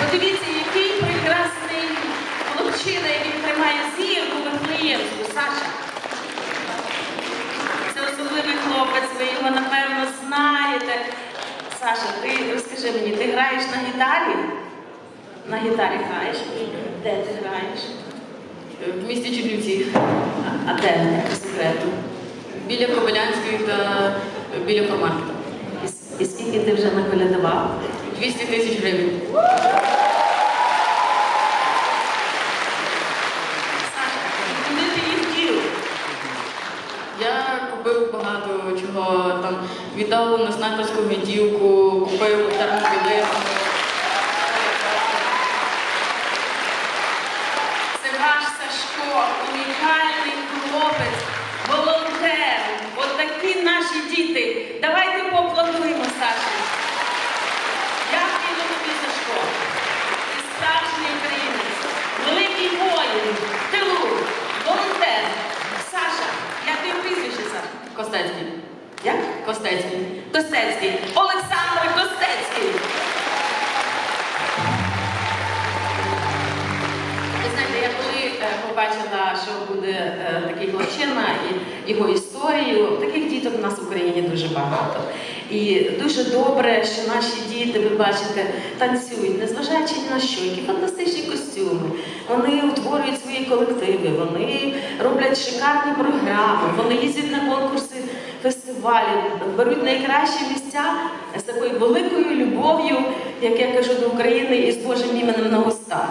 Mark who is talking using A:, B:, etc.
A: Подивіться, який прекрасний хлопчина, який тримає зірку Вифлеємську. Саша. Це особливий хлопець, ви його напевно знаєте. Саша, ти розкажи мені, ти граєш на гітарі? На гітарі граєш? Де ти граєш?
B: В місті Чернівці.
A: А, а де по секрету?
B: Біля Кобилянської та біля Формаркета.
A: І, і скільки ти вже наколядував?
B: 200 тисяч гривень.
A: Саша, і куди ти їх дів?
B: Я купив багато чого там. Віддав на снайперську гвинтівку, купив термобілизну.
A: Це ваш Сашко, унікальний хлопець, волонтер. От такі наші діти. Давайте поаплодуємо Саші. Дякуємо тобі, Сашко. Ти справжній українець, великий воїн, в тилу, волонтер. Саша, як ти прізвище, Саша?
B: Костецький.
A: Як?
B: Костецький.
A: Костецький. Олександр Костецький. Ви знаєте, я коли е, побачила, що буде е, такий хлопчина і його історію, таких діток у нас в Україні дуже багато. І дуже добре, що наші діти, ви бачите, танцюють, незважаючи ні на що, які фантастичні костюми. Вони утворюють колективи, вони роблять шикарні програми, вони їздять на конкурси, фестивалі, беруть найкращі місця з такою великою любов'ю, як я кажу, до України і з Божим іменем на устах.